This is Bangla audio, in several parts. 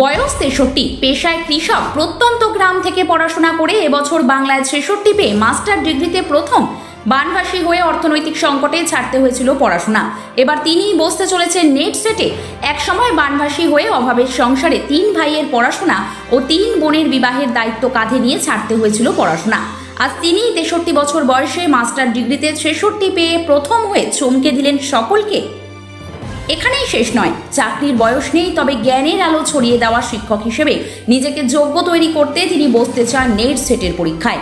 বয়স তেষট্টি। পেশায় কৃষক। প্রত্যন্ত গ্রাম থেকে পড়াশোনা করে এবছর বাংলায় ছেষট্টি পেয়ে মাস্টার ডিগ্রিতে প্রথম বানভাসী হয়ে অর্থনৈতিক সংকটে ছাড়তে হয়েছিল পড়াশোনা। এবার তিনিই বসতে চলেছেন নেট সেটে। একসময় বানভাসী হয়ে অভাবের সংসারে তিন ভাইয়ের পড়াশোনা ও তিন বোনের বিবাহের দায়িত্ব কাঁধে নিয়ে ছাড়তে হয়েছিল পড়াশোনা। আজ তিনিই তেষট্টি বছর বয়সে মাস্টার ডিগ্রিতে ছেষট্টি পেয়ে প্রথম হয়ে চমকে দিলেন সকলকে। এখানেই শেষ নয়। চাকরির বয়স নেই, তবে জ্ঞানের আলো ছড়িয়ে দেওয়া শিক্ষক হিসেবে নিজেকে যোগ্য তৈরি করতে তিনি বসতে চান নেট সেটের পরীক্ষায়।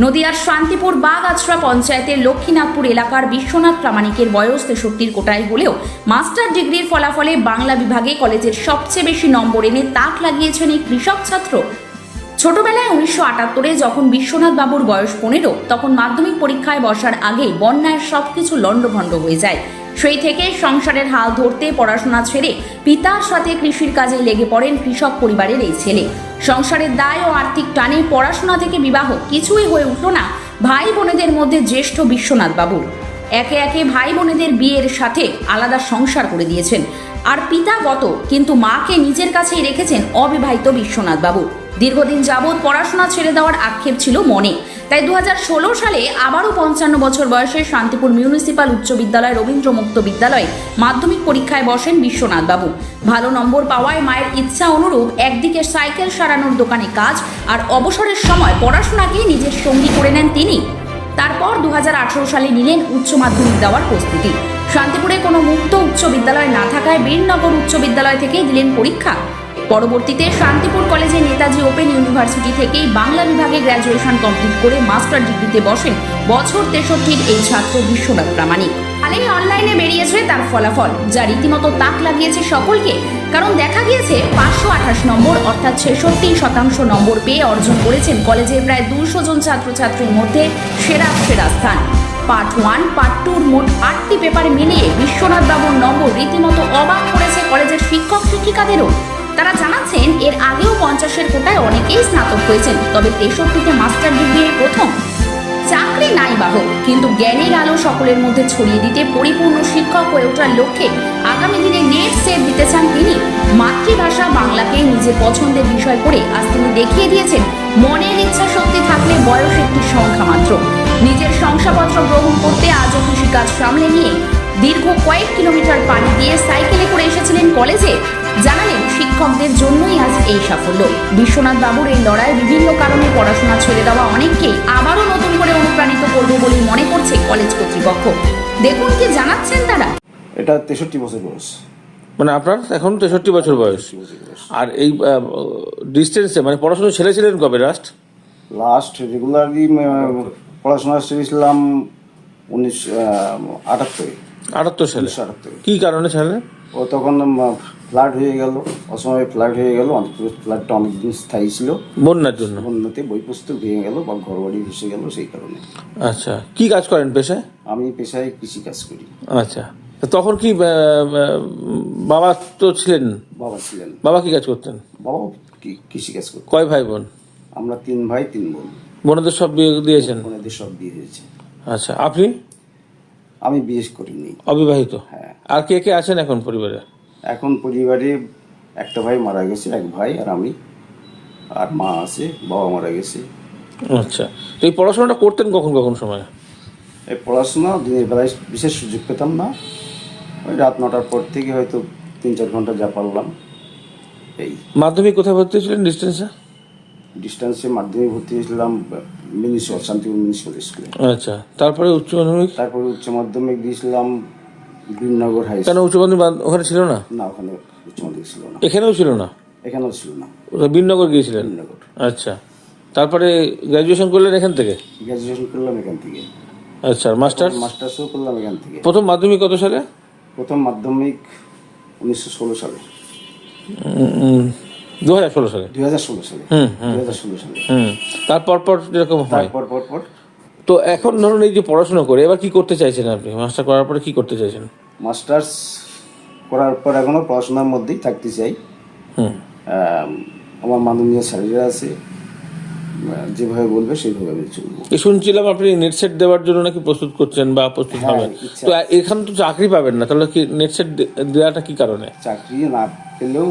নদিয়ার শান্তিপুর বাগআছড়া পঞ্চায়েতের লক্ষ্মীনাথপুর এলাকার বিশ্বনাথ প্রামাণিকের বয়স তেষট্টির কোটায় হলেও মাস্টার ডিগ্রির ফলাফলে বাংলা বিভাগে কলেজের সবচেয়ে বেশি নম্বর এনে তাক লাগিয়েছেন এই কৃষক ছাত্র। ছোটবেলায় উনিশশো আটাত্তরে যখন বিশ্বনাথ বাবুর বয়স পনেরো, তখন মাধ্যমিক পরীক্ষায় বসার আগে বন্যায় সবকিছু লণ্ডভণ্ড হয়ে যায়। সেই থেকে সংসারের হাল ধরতে পড়াশোনা ছেড়ে পিতার সাথে কৃষির কাজে লেগে পড়েন কৃষক পরিবারের এই ছেলে। সংসারের দায় ও আর্থিক টানে পড়াশোনা থেকে বিবাহ কিছুই হয়ে উঠল না ভাই বোনেদের মধ্যে জ্যেষ্ঠ বিশ্বনাথ বাবুর। একে একে ভাই বোনেদের বিয়ের সাথে আলাদা সংসার করে দিয়েছেন। আর পিতা গত কিন্তু মাকে নিজের কাছেই রেখেছেন অবিবাহিত বিশ্বনাথ বাবু। দীর্ঘদিন যাবৎ পড়াশোনা ছেড়ে দেওয়ার আক্ষেপ ছিল মনে। তাই দু হাজার ষোলো সালে আবারও পঞ্চান্ন বছর বয়সে শান্তিপুর মিউনিসিপাল উচ্চ বিদ্যালয় রবীন্দ্র মুক্ত বিদ্যালয়ে মাধ্যমিক পরীক্ষায় বসেন বিশ্বনাথ বাবু। ভালো নম্বর পাওয়ায় মায়ের ইচ্ছা অনুরূপ একদিকে সাইকেল সারানোর দোকানে কাজ আর অবসরের সময় পড়াশোনাকে নিজের সঙ্গী করে নেন তিনি। তারপর দু হাজার আঠেরো সালে নিলেন উচ্চ মাধ্যমিক দেওয়ার প্রস্তুতি। শান্তিপুরে কোনো মুক্ত উচ্চ বিদ্যালয় না থাকায় বীরনগর উচ্চ বিদ্যালয় থেকেই দিলেন পরীক্ষা। পরবর্তীতে শান্তিপুর কলেজে নেতাজি ওপেন ইউনিভার্সিটি থেকেই বাংলা বিভাগে গ্র্যাজুয়েশন কমপ্লিট করে মাস্টার ডিগ্রিতে বসেন বছর তেষট্টির এই ছাত্র বিশ্বনাথ প্রামাণিক। হালেই অনলাইনে বেরিয়েছে তার ফলাফল, যা রীতিমতো তাক লাগিয়েছে সকলকে, কারণ দেখা গিয়েছে পাঁচশো আঠাশ নম্বর অর্থাৎ ছেষট্টি শতাংশ নম্বর পেয়ে অর্জন করেছেন কলেজের প্রায় দুশো জন ছাত্রছাত্রীর মধ্যে সেরা সেরা স্থান। পার্ট ওয়ান, পার্ট টুর মোট আটটি পেপার মিলিয়ে বিশ্বনাথ বাবুর নম্বর রীতিমতো অবাক করেছে কলেজের শিক্ষক শিক্ষিকাদেরও তারা জানাচ্ছেন, এর আগেও পঞ্চাশের কোটায় অনেকেই স্নাতক হয়েছেন, তবে তেষট্টিতে মাস্টার ডিগ্রি প্রথম। চাকরি নাই বাহক, কিন্তু জ্ঞানের আলো সকলের মধ্যে ছড়িয়ে দিতে পরিপূর্ণ শিক্ষক হয়ে ওঠার লক্ষ্যে আগামী দিনে নেট সেট দিতে চান তিনি। মাতৃভাষা বাংলাকে নিজের পছন্দের বিষয় করে আজ তিনি দেখিয়ে দিয়েছেন, মনের ইচ্ছা শক্তি থাকলে বয়স একটি সংখ্যা মাত্র। নিজের শংসাপত্র গ্রহণ করতে আজও কৃষিকাজ সামলে নিয়ে দীর্ঘ কয়েক কিলোমিটার পানি দিয়ে সাইকেলে করে এসেছিলেন কলেজে। জানালেন শিক্ষকদের জন্যই আজ এই সাফল্য। বিশ্বনাথ বাবুর এই লড়াই বিভিন্ন কারণে পড়াশোনা ছেড়ে দেওয়া অনেককেই আবারও নতুন করে অনুপ্রাণিত করবে বলেই মনে করছে কলেজ কর্তৃপক্ষ। দেখুন কি জানাচ্ছেন তারা। এটা তেষট্টি বছর বয়স। মানে আপনার এখন তেষট্টি বছর বয়স। আর এই ডিস্টেন্সে মানে পড়াশোনা ছেড়েছিলেন কবে লাস্ট লাস্ট রেগুলারলি পড়াশোনা সেরেছিলাম উনিশ আটাত্তরে। আটাত্তর সালে। আটাত্তরে। কি কারণে ছেড়ে ও তখন ফ্ল্যাট হয়ে গেল অসময়ে ফ্ল্যাট হয়ে গেল অনেক ফ্ল্যাটটা অনেকদিন স্থায়ী ছিল। বন্যার জন্য? উন্নতি বই পুস্তক ভেঙে গেল বা ঘর বাড়ি ভেসে গেল সেই কারণে। আচ্ছা কি কাজ করেন পেশায়? আমি পেশায় কৃষি কাজ করি। আচ্ছা তখন কি বাবা তো ছিলেন? বাবা ছিলেন। বাবা কি কাজ করতেন? বাবা কি- কৃষি কাজ করতেন। কয় ভাই বোন? আমরা তিন ভাই তিন বোন। বোনদের সব বিয়ে দিয়েছেন? বোনদের সব বিয়ে হয়েছে। আচ্ছা আপনি? আমি বিয়ে করিনি। অবিবাহিত? হ্যাঁ। আর কে কে আছেন এখন পরিবারে? এখন পরিবারে একটা ভাই মারা গেছে এক ভাই আর আমি। আর মা আছে বাবা মারা গেছে। আচ্ছা তো এই পড়াশোনাটা করতেন কখন কখন সময়? এই পড়াশোনা দিনের বেলায় বিশেষ সুযোগ পেতাম না। ওই রাত নটার পর থেকে হয়তো তিন চার ঘণ্টা যা পারলাম। এই। মাধ্যমিক কোথায় ভর্তি হয়েছিলেন ডিস্টেন্সে ডিস্টেন্সে মাধ্যমিক ভর্তি হয়েছিলাম মিউনিসিপাল শান্তিপুর মিউনিসিপাল স্কুলে। আচ্ছা তারপরে উচ্চ মাধ্যমিক? তারপরে উচ্চ মাধ্যমিক দিয়েছিলাম হাই কেন ওখানে ছিল না? না ওখানে উচ্চ ছিল না। এখানেও ছিল না? এখানেও ছিল না। ওটা গিয়েছিলেন? আচ্ছা। তারপরে গ্র্যাজুয়েশন করলেন এখান থেকে? গ্র্যাজুয়েশন করলাম এখান থেকে। আচ্ছা মাস্টার্সও করলাম এখান থেকে। প্রথম মাধ্যমিক কত সালে? প্রথম মাধ্যমিক উনিশশো ষোলো সালে। দু হাজার ষোলো সালে? দুই হাজার ষোলো সালে। হাজার ষোলো সালে। তারপর পর যেরকম হয়। পর তো এখন ধরুন এই যে পড়াশোনা করে এবার কি করতে চাইছেন আপনি? মাস্টার করার পরে কি করতে চাইছেন? মাস্টার্স করার পর এখনও পড়াশোনার মধ্যেই থাকতে চাই। আমার মাননীয় স্যারেরা আছে যেভাবে বলবে সেইভাবে আমি চলবো। শুনছিলাম আপনি নেট সেট দেওয়ার জন্য নাকি প্রস্তুত করছেন বা প্রস্তুত হ্যাঁ, হবেন। তো এখানে তো চাকরি পাবেন না তাহলে কি নেট সেট দেওয়াটা কি কারণে? চাকরি না পেলেও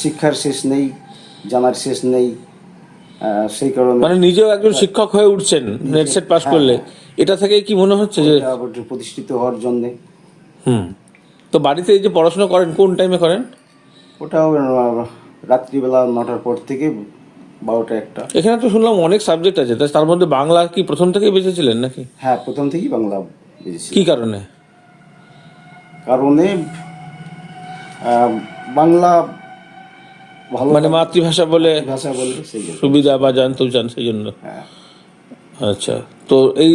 শিক্ষার শেষ নেই জানার শেষ নেই সেই কারণে মানে নিজেও একজন শিক্ষক হয়ে উঠছেন নেট সেট পাস করলে। এটা থেকে কি মনে হচ্ছে যে প্রতিষ্ঠিত হওয়ার জন্যে। হুম। তো বাড়িতে এই যে পড়াশোনা করেন কোন টাইমে করেন? ওটাও রাত্রিবেলা নটার পর থেকে বারোটা একটা। এখানে তো শুনলাম অনেক সাবজেক্ট আছে। তার মধ্যে বাংলা কি প্রথম থেকেই বেঁচেছিলেন নাকি? হ্যাঁ প্রথম থেকেই বাংলা বুঝেছি কি কারণে? কারণে বাংলা ভালো মানে মাতৃভাষা বলে ভাষা বলে সুবিধা বা জানতেও চান সেই জন্য। হ্যাঁ। আচ্ছা। তো এই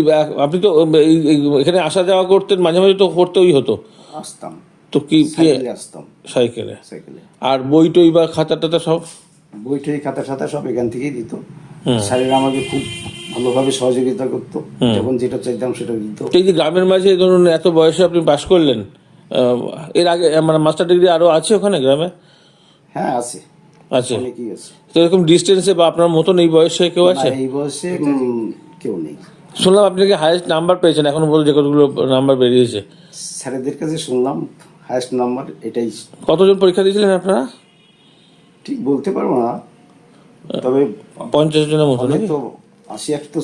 আপনি তো এখানে আসা যাওয়া করতেন মাঝে মাঝে তো করতেই হতো। আসতাম। তো কি আসতাম। সাইকেলে। সাইকেলে। আর বই টই বা খাতা টাতা সব? বই টই খাতা সাতা সব এখান থেকেই দিত। স্যারেরা আমাকে খুব ভালোভাবে সহযোগিতা করতো। যখন যেটা চাইতাম সেটা দিত। এই যে গ্রামের মাঝে ধরুন এত বয়সে আপনি পাশ করলেন এর আগে মানে মাস্টার ডিগ্রি আরও আছে ওখানে গ্রামে? হ্যাঁ আছে। আছে। তো এরকম ডিস্টেন্সে বা আপনার মতন এই বয়সে কেউ আছে? এই বয়সে কেউ নেই। শুনলাম আপনি কি হাইয়েস্ট নাম্বার পেয়েছেন এখন বল যে কতগুলো নাম্বার বেরিয়েছে। স্যারেদের কাছে শুনলাম হায়েস্ট নাম্বার এটাই। কতজন পরীক্ষা দিয়েছিলেন আপনারা? ঠিক বলতে পারব না তবে পঞ্চাশ জনের মতো হয়তো আশি এক তো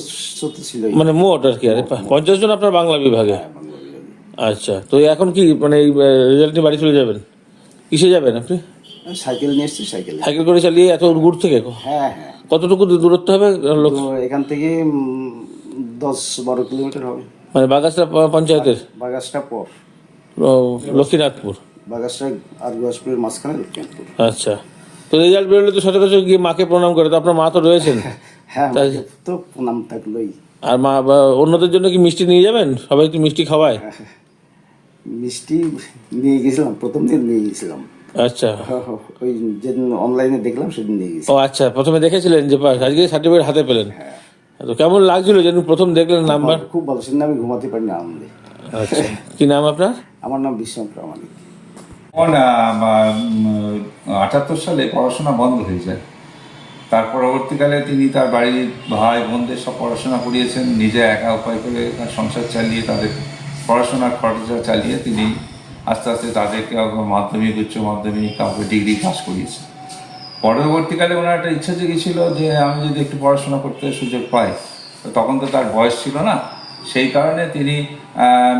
ছিলই। মানে মোট আর কি আর পঞ্চাশ জন আপনার বাংলা বিভাগে? আচ্ছা তো এখন কি মানে এই রেজাল্ট নিয়ে বাড়ি চলে যাবেন? কিসে যাবেন আপনি? সাইকেল নিয়ে এসছি সাইকেলে সাইকেল করে চালিয়ে এত দূর থেকে? হ্যাঁ হ্যাঁ। কতটুকু দূরত্ব হবে এখান থেকে দশ বারো কিলোমিটার হবে। মানে বাগাসরা পঞ্চায়েতের? বাগাসটা পর। লক্ষ্মীনাথপুর? বাগাসটা আর গুয়াসপুরের মাঝখানে লক্ষ্মীপুর আচ্ছা। তো রেজাল্ট বেরোলে তো সচরাচর গিয়ে মাকে প্রণাম করে তো আপনার মা তো রয়েছেন। হ্যাঁ তো নাম থাকলোই। আর মা অন্যদের জন্য কি মিষ্টি নিয়ে যাবেন? সবাই কি মিষ্টি খাওয়ায়? মিষ্টি নিয়ে গেছিলাম প্রথম দিন নিয়ে গেছিলাম। আচ্ছা। ওই যেদিন অনলাইনে দেখলাম সেদিন নিয়ে গেছি। ও আচ্ছা প্রথমে দেখেছিলেন যে আজকে সার্টিফিকেট হাতে পেলেন। তো কেমন লাগছিল যেদিন প্রথম দেখলেন নাম্বার? খুব ভালো। সেদিন আমি ঘুমাতে পারিনি আনন্দে। আচ্ছা। কি নাম আপনার? আমার নাম বিশ্বম প্রামাণিক। আটাত্তর সালে পড়াশোনা বন্ধ হয়ে যায়। তার পরবর্তীকালে তিনি তার বাড়ির ভাই বোনদের সব পড়াশোনা করিয়েছেন। নিজে একা উপায় করে তার সংসার চালিয়ে তাদের পড়াশোনার খরচা চালিয়ে তিনি আস্তে আস্তে তাদেরকে মাধ্যমিক, উচ্চ মাধ্যমিক কাউকে ডিগ্রি পাস করিয়েছে। পরবর্তীকালে ওনার একটা ইচ্ছা জেগেছিল যে আমি যদি একটু পড়াশোনা করতে সুযোগ পাই, তো তখন তো তার বয়স ছিল না। সেই কারণে তিনি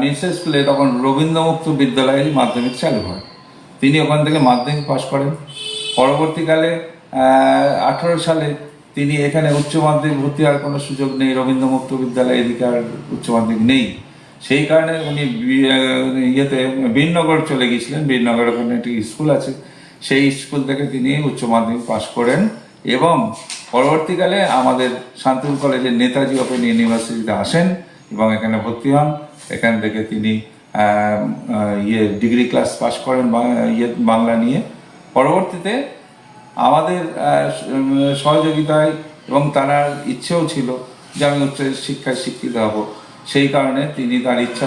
মিনসেল স্কুলে তখন রবীন্দ্রমুক্ত বিদ্যালয়ের মাধ্যমিক চালু হয়। তিনি ওখান থেকে মাধ্যমিক পাশ করেন। পরবর্তীকালে আঠারো সালে তিনি এখানে উচ্চ মাধ্যমিক ভর্তি হওয়ার কোনো সুযোগ নেই, রবীন্দ্রমুক্ত বিদ্যালয়ে এদিকে আর উচ্চ মাধ্যমিক নেই। সেই কারণে উনি ইয়েতে বীরনগর চলে গিয়েছিলেন। বীরনগর ওখানে একটি স্কুল আছে। সেই স্কুল থেকে তিনি উচ্চ মাধ্যমিক পাশ করেন এবং পরবর্তীকালে আমাদের শান্তিপুর কলেজের নেতাজি ওপেন ইউনিভার্সিটিতে আসেন এবং এখানে ভর্তি হন। এখান থেকে তিনি ইয়ে ডিগ্রি ক্লাস পাশ করেন ইয়ে বাংলা নিয়ে। পরবর্তীতে আমাদের সহযোগিতায় এবং তার ইচ্ছেও ছিল যে আমি উচ্চ শিক্ষায় শিক্ষিত হব। সেই কারণে তিনি তার ইচ্ছা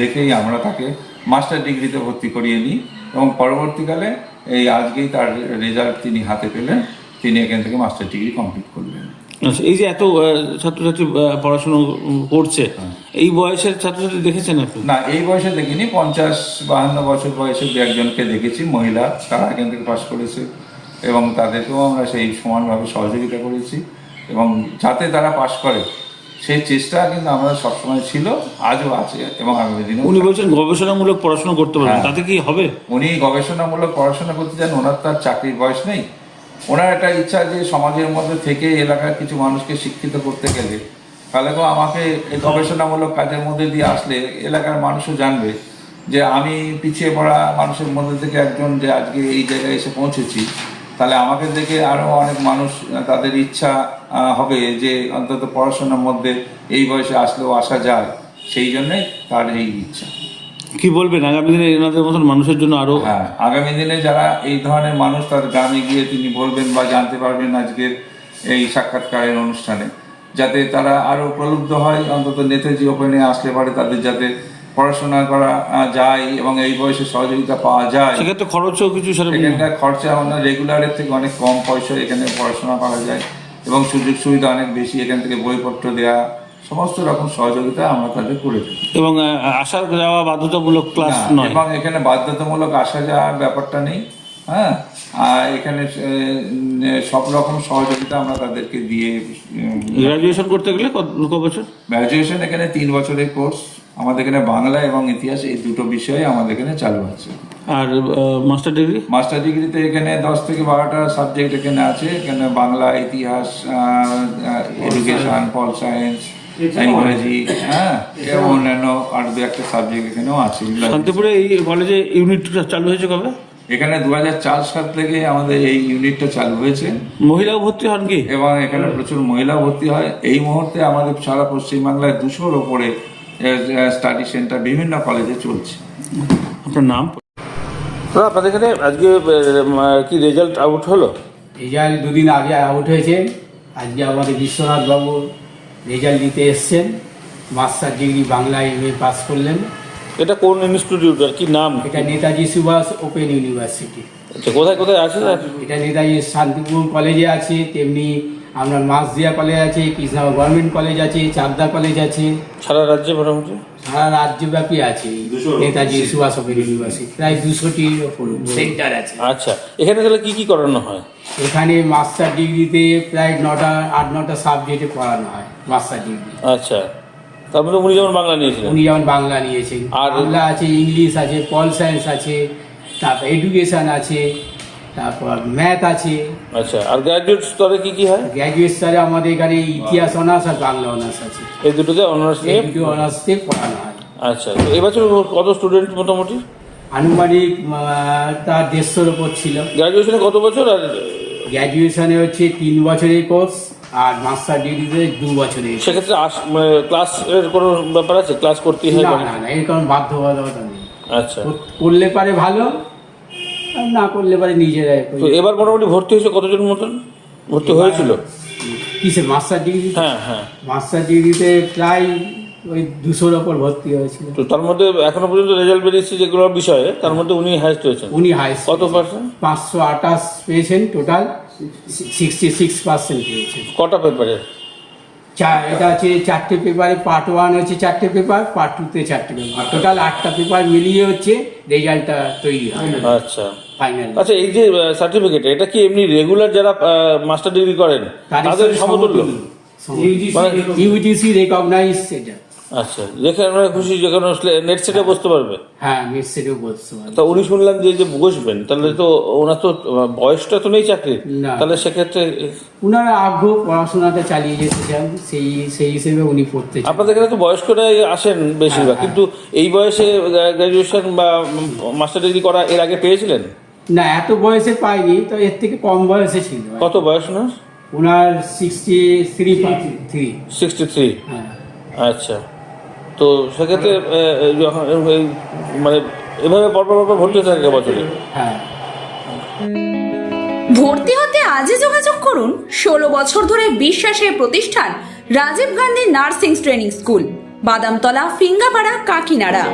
দেখেই আমরা তাকে মাস্টার ডিগ্রিতে ভর্তি করিয়ে নিই এবং পরবর্তীকালে এই আজকেই তার রেজাল্ট তিনি হাতে পেলেন তিনি এখান থেকে মাস্টার ডিগ্রি কমপ্লিট করলেন। আচ্ছা এই যে এত ছাত্রছাত্রী পড়াশুনো করছে এই বয়সের ছাত্রছাত্রী দেখেছেন আপনি? না এই বয়সে দেখিনি পঞ্চাশ বাহান্ন বছর বয়সে দু একজনকে দেখেছি মহিলা তারা এখান থেকে পাশ করেছে এবং তাদেরকেও আমরা সেই সমানভাবে সহযোগিতা করেছি এবং যাতে তারা পাশ করে সেই চেষ্টা কিন্তু আমাদের সবসময় ছিল আজও আছে এবং আগামী দিনে উনি বলছেন গবেষণামূলক পড়াশোনা করতে পারবেন। হ্যাঁ। তাতে কি হবে? উনি গবেষণামূলক পড়াশোনা করতে চান ওনার তার চাকরির বয়স নেই। ওনার একটা ইচ্ছা যে সমাজের মধ্যে থেকে এলাকার কিছু মানুষকে শিক্ষিত করতে গেলে তাহলে তো আমাকে এই গবেষণামূলক কাজের মধ্যে দিয়ে আসলে এলাকার মানুষও জানবে যে আমি পিছিয়ে পড়া মানুষের মধ্যে থেকে একজন যে আজকে এই জায়গায় এসে পৌঁছেছি তাহলে আমাকে দেখে আরও অনেক মানুষ তাদের ইচ্ছা হবে যে অন্তত পড়াশোনার মধ্যে এই বয়সে আসলেও আসা যায়। সেই জন্যে তার এই ইচ্ছা। কি বলবেন? আগামী দিনে এনাদের মতন মানুষের জন্য আরও হ্যাঁ আগামী দিনে যারা এই ধরনের মানুষ তার গ্রামে গিয়ে তিনি বলবেন বা জানতে পারবেন আজকের এই সাক্ষাৎকারের অনুষ্ঠানে যাতে তারা আরও প্রলুব্ধ হয় অন্তত নেতাজি ওপেনে আসলে পারে তাদের যাতে পড়াশোনা করা যায় এবং এই বয়সে সহযোগিতা পাওয়া যায়। সেক্ষেত্রে খরচও কিছু এখানকার খরচা অন্য রেগুলারের থেকে অনেক কম পয়সায় এখানে পড়াশোনা করা যায় এবং সুযোগ সুবিধা অনেক বেশি এখান থেকে বইপত্র দেওয়া সমস্ত রকম সহযোগিতা আমরা তাদের করে থাকি। এবং আসার যাওয়া বাধ্যতামূলক ক্লাস নয়। এবং এখানে বাধ্যতামূলক আসা যাওয়ার ব্যাপারটা নেই হ্যাঁ? আর এখানে সব রকম সহযোগিতা আমরা তাদেরকে দিয়ে গ্রাজুয়েশন করতে গেলে কত ক বছর গ্র্যাজুয়েশন এখানে তিন বছরের কোর্স আমাদের এখানে বাংলা এবং ইতিহাস এই দুটো বিষয়ে আমাদের এখানে চালু আছে। আর মাস্টার ডিগ্রি? মাস্টার ডিগ্রিতে এখানে দশ থেকে বারোটা সাবজেক্ট এখানে আছে। এখানে বাংলা ইতিহাস এডুকেশন পল সায়েন্স হ্যাঁ এবং অন্যান্য আর দু একটা সাবজেক্ট এখানেও আছে। শান্তিপুরে এই কলেজে ইউনিট চালু হয়েছে কবে? এখানে দু সাল থেকে আমাদের এই ইউনিটটা চালু হয়েছে। মহিলাও ভর্তি হন কি? এবং এখানে প্রচুর মহিলা ভর্তি হয়। এই মুহূর্তে আমাদের সারা পশ্চিমবাংলায় দুশোর ওপরে স্টাডি সেন্টার বিভিন্ন কলেজে চলছে। আপনার নাম? আপনাদের এখানে আজকে কি রেজাল্ট আউট হলো? রেজাল্ট দুদিন আগে আউট হয়েছে আজকে আমাদের বিশ্বনাথ বাবু রেজাল্ট দিতে এসছেন। Master degree Bangla M A pass করলেন। এটা কোন ইনস্টিটিউট আর কি নাম? এটা নেতাজি সুভাষ ওপেন ইউনিভার্সিটি আচ্ছা কোথায় কোথায় আছে? এটা নেতাজি শান্তিপুর কলেজে আছে তেমনি আপনার মাসদিয়া কলেজ আছে কৃষ্ণনগর গভর্নমেন্ট কলেজ আছে চাকদা কলেজ আছে। সারা রাজ্যে মোটামুটি? সারা রাজ্যব্যাপী আছে নেতাজি সুভাষ ওপেন ইউনিভার্সিটি প্রায় দুশোটির ওপর সেন্টার আছে। আচ্ছা এখানে তাহলে কী কী করানো হয়? এখানে মাস্টার ডিগ্রিতে প্রায় নটা আট নটা সাবজেক্টে পড়ানো হয় মাস্টার ডিগ্রি আচ্ছা তারপরে উনি যেমন বাংলা নিয়েছিলেন। উনি যেমন বাংলা নিয়েছেন। আর- বাংলা আছে ইংলিশ আছে পল সায়েন্স আছে তারপর এডুকেশন আছে তারপর ম্যাথ আছে। আচ্ছা আর গ্র্যাজুয়েট স্তরে কি কি হয়? গ্র্যাজুয়েট স্তরে আমাদের এখানে ইতিহাস অনার্স আর বাংলা অনার্স আছে। এই দুটোতে অনার্স নিয়ে? দুটো অনার্সতে পড়ানো হয়। আচ্ছা তো এবছর কত স্টুডেন্ট মোটামুটি? আনুমানিক তার দেড়শোর ওপর ছিল। গ্র্যাজুয়েশনে কত বছর আর? গ্র্যাজুয়েশনে হচ্ছে তিন বছরের কোর্স আর মাস্টার ডিগ্রিতে দু বছরের সেক্ষেত্রে আস- মানে ক্লাসের কোনো ব্যাপার আছে? ক্লাস করতেই হয় না? না না এরকম বাধ্যবাধকতা নেই। আচ্ছা। করলে পারে ভালো না করলে পারে নিজেরাই তো এবার মোটামুটি ভর্তি হয়েছে কতজন মতন? ভর্তি হয়েছিল? কিসে মাস্টার ডিগ্রি হ্যাঁ হ্যাঁ। মাস্টার ডিগ্রিতে প্রায় ওই দুশোর ওপর ভর্তি হয়েছিল। তো তার মধ্যে এখনও পর্যন্ত রেজাল্ট বেরিয়েছে যেগুলোর বিষয়ে তার মধ্যে উনি হাইস্ট হয়েছেন। উনি হাই কত পার্সেন্ট পাঁচশো আঠাশ পেয়েছেন টোটাল সিক্সটি সিক্স পার্সেন্ট পেয়েছেন। কটা পেপারে চা- এটা হচ্ছে চারটে পেপারে পার্ট ওয়ান হচ্ছে চারটে পেপার পার্ট টুতে চারটে পেপার টোটাল আটটা পেপার মিলিয়ে হচ্ছে রেজাল্টটা তৈরি হয়। আচ্ছা। ফাইনাল আচ্ছা এই যে সার্টিফিকেট এটা কি এমনি রেগুলার যারা মাস্টার ডিগ্রি করেন তাদের সমতুল্য। মানে- ইউজিসি রেকগনাইজ সেটা। আচ্ছা যেখানে খুশি যেখানে নেট সেটে বসতে পারবে। হ্যাঁ নেট সেটেও বলতে পারে তা উনি শুনলাম যে যে বসবেন তাহলে তো ওনার তো বয়সটা তো নেই চাকরির না। তাহলে সেক্ষেত্রে উনার আগ্রহ পড়াশোনাটা চালিয়ে যেতে চান সেই সেই হিসেবে উনি পড়তে আপনাদের এখানে তো বয়স্করাই আসেন বেশিরভাগ হ্যাঁ, কিন্তু এই বয়সে গ্র্যাজুয়েশন বা মাস্টার ডিগ্রি করা এর আগে পেয়েছিলেন? না এত বয়সে পাইনি তো এর থেকে কম বয়সে ছিল। কত বয়স না ওনার sixty three three sixty three আচ্ছা। তো সেক্ষেত্রে যখন মানে এভাবে পরপর পরপর ভর্তি হতে থাকে বছরে? হ্যাঁ। ভর্তি হতে আজই যোগাযোগ করুন ষোলো বছর ধরে বিশ্বাসের প্রতিষ্ঠান Rajiv Gandhi nursing training school Badamtala Phingapara Kakinara.